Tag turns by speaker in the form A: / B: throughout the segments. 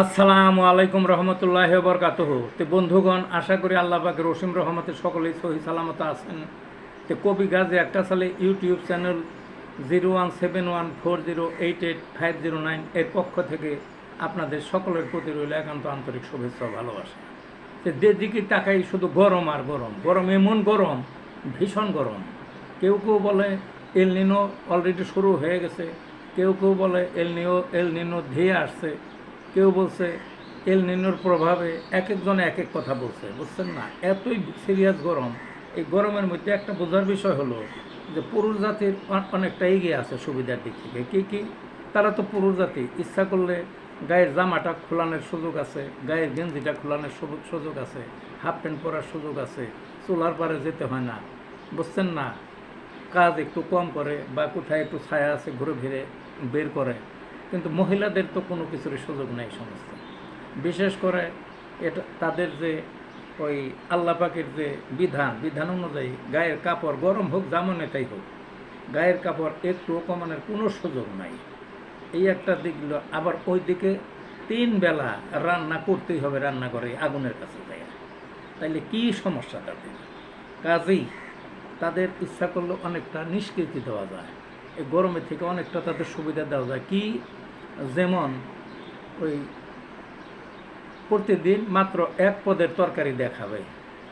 A: আসসালামু আলাইকুম রহমতুল্লাহ বরকাতহ। তে বন্ধুগণ, আশা করি আল্লাহ পাকের রসিম রহমতে সকলেই সহি সালামত আছেন। তে কবি গাজী একটা সালে YouTube channel zero one seven one four zero eight eight five zero nine এর পক্ষ থেকে আপনাদের সকলের প্রতি রইল একান্ত আন্তরিক শুভেচ্ছা ভালোবাসা। যে যেদিকে তাকাই শুধু গরম আর গরম। গরম এমন গরম, ভীষণ গরম। কেউ কেউ বলে এলনিনো অলরেডি শুরু হয়ে গেছে। কেউ কেউ বলে এল এলনিনো ধেয়ে আসছে। কেউ বলছে এল নিনোর প্রভাবে এক একজন এক এক কথা বলছে, বুঝছেন না? এতই সিরিয়াস গরম। এই গরমের মধ্যে একটা বোঝার বিষয় হলো যে পুরুষ জাতির অনেকটা এগিয়ে আছে সুবিধার দিক থেকে। কি কি? তারা তো পুরুষ জাতি। ইচ্ছা করলে গায়ের জামাটা খোলানোর সুযোগ আছে, গায়ের গেঞ্জিটা খোলানোর সুযোগ- আছে হাফ প্যান্ট পরার সুযোগ আছে, চুলার পারে যেতে হয় না, বুঝছেন না? কাজ একটু কম করে বা কোথায় একটু ছায়া আছে, ঘুরে ফিরে বের করে। কিন্তু মহিলাদের তো কোনো কিছুর সুযোগ নেই সমস্ত। বিশেষ করে এটা তাদের যে ওই আল্লাহ পাকের যে বিধান বিধান অনুযায়ী গায়ের কাপড় গরম হোক যেমন এটাই হোক, গায়ের কাপড় একটু কমানোর কোনো সুযোগ নাই। এই একটা দিক আবার ওই দিকে তিন বেলা রান্না করতেই হবে রান্না করে আগুনের কাছে যায় তাইলে কি সমস্যা তাদের? কাজেই তাদের ইচ্ছা করলে অনেকটা নিষ্কৃতি দেওয়া যায়। এই গরমের থেকে অনেকটা তাদের সুবিধা দেওয়া যায়। কি? যেমন ওই প্রতিদিন মাত্র এক পদের তরকারি দেখাবে।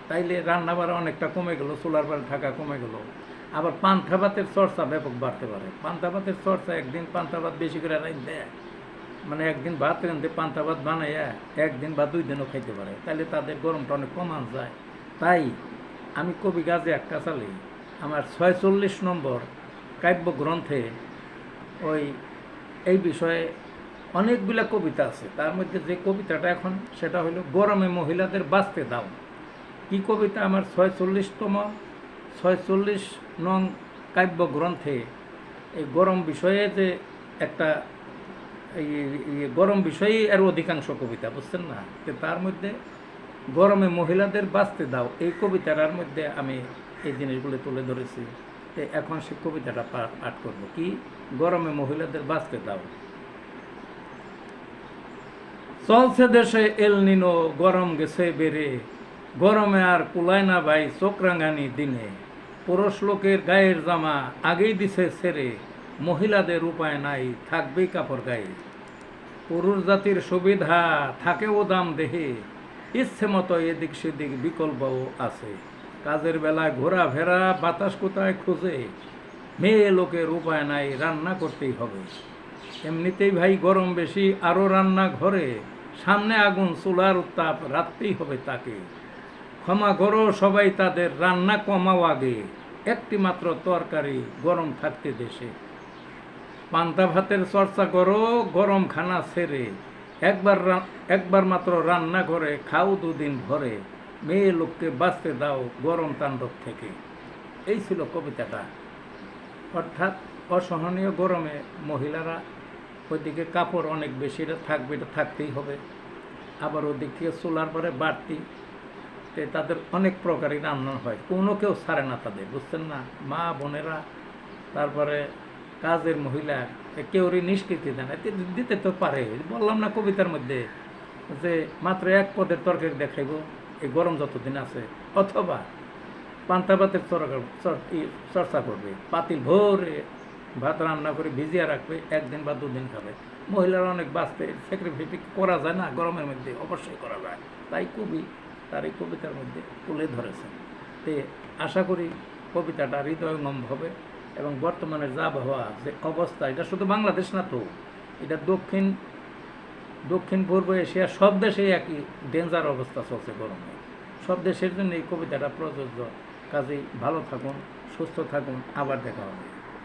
A: তাইলে রান্না বাড়া অনেকটা কমে গেল সোলার পাল থাকা কমে গেল। আবার পান্থা ভাতের চর্চা ব্যাপক বাড়তে পারে। পান্থা ভাতের চর্চা একদিন পান্থা ভাত বেশি করে দেয় মানে একদিন ভাত রেঁধে, পান্থা ভাত বানাইয়া একদিন বা দুই দিনও খাইতে পারে। তাহলে তাদের গরমটা অনেক কমান যায়। তাই আমি কবি গাজে একটা চালি আমার ছয়চল্লিশ নম্বর কাব্য গ্রন্থে ওই এই বিষয়ে অনেকগুলা কবিতা আছে। তার মধ্যে যে কবিতাটা এখন, সেটা হলো, গরমে মহিলাদের বাঁচতে দাও। কি কবিতা আমার ছয়চল্লিশতম, ছয়চল্লিশ নং কাব্য গ্রন্থে এই গরম বিষয়ে যে একটা এই গরম বিষয়েই এর অধিকাংশ কবিতা, বুঝছেন না? তার মধ্যে, গরমে মহিলাদের বাঁচতে দাও। এই কবিতাটার মধ্যে আমি এই জিনিসগুলো তুলে ধরেছি। এখন সে কবিতাটা পাঠ করব। কি? গরমে মহিলাদের বাঁচতে দাও। চলছে দেশে এল নিনো, গরম গেছে বেড়ে। গরমে আর কুলায় না ভাই চোখরাঙ্গানি দিনে। পুরুষ লোকের গায়ের জামা আগেই দিছে ছেড়ে মহিলাদের উপায় নাই, থাকবেই কাপড় গায়ে। পুরুষ জাতির সুবিধা, থাকেও দাম দেহে। ইচ্ছে মতো এদিক সেদিক বিকল্পও আছে। কাজের বেলায় ঘোরা ফেরা বাতাস কোথায় খুঁজে? মেয়ে লোকের উপায় নাই, রান্না করতেই হবে। এমনিতেই ভাই গরম বেশি আরও রান্না ঘরে। সামনে আগুন, চুলার উত্তাপ রাখতেই হবে তাকে। ক্ষমা করো সবাই তাদের, রান্না কমাও আগে। একটি মাত্র তরকারি, গরম থাকতে দেশে। পান্তা ভাতের চর্চা করো, গরম খানা ছেড়ে একবার একবার মাত্র রান্না করে খাও দুদিন ভরে। মেয়ে লোককে বাঁচতে দাও গরম তাণ্ডব থেকে। এই ছিল কবিতাটা। অর্থাৎ অসহনীয় গরমে মহিলারা ওইদিকে কাপড় অনেক বেশি থাকবে, এটা থাকতেই হবে। আবার ওদিক থেকে চুলার পরে বাড়তি তে তাদের অনেক প্রকারই রান্না হয়। কোনো কেউ ছাড়ে না তাদের, বুঝছেন না? মা, বোনেরা, তারপরে কাজের মহিলা কেউরই নিষ্কৃতি দেয় না। দিতে তো পারে। বললাম না কবিতার মধ্যে যে মাত্র এক পদের তরকারি দেখাইব। এই গরম যতদিন আছে, অথবা পান্তা ভাতের চর্চা করবে, পাতিল ভরে ভাত রান্না করে ভিজিয়ে রাখবে, একদিন বা দুদিন খাবে। মহিলারা অনেক বাঁচতে স্যাক্রিফাইস করা যায় না, গরমের মধ্যে অবশ্যই করা যায়। তাই কবি তার এই কবিতার মধ্যে তুলে ধরেছেন। তে আশা করি কবিতাটা হৃদয়ঙ্গম হবে এবং বর্তমানে যা আবহাওয়া যে অবস্থা, এটা শুধু বাংলাদেশ না তো, এটা দক্ষিণ দক্ষিণ, পূর্ব এশিয়া সব দেশে একই ডেঞ্জার অবস্থা চলছে গরমে। সব দেশের জন্য এই কবিতাটা প্রযোজ্য। কাজেই ভালো থাকুন, সুস্থ থাকুন। আবার দেখা হবে।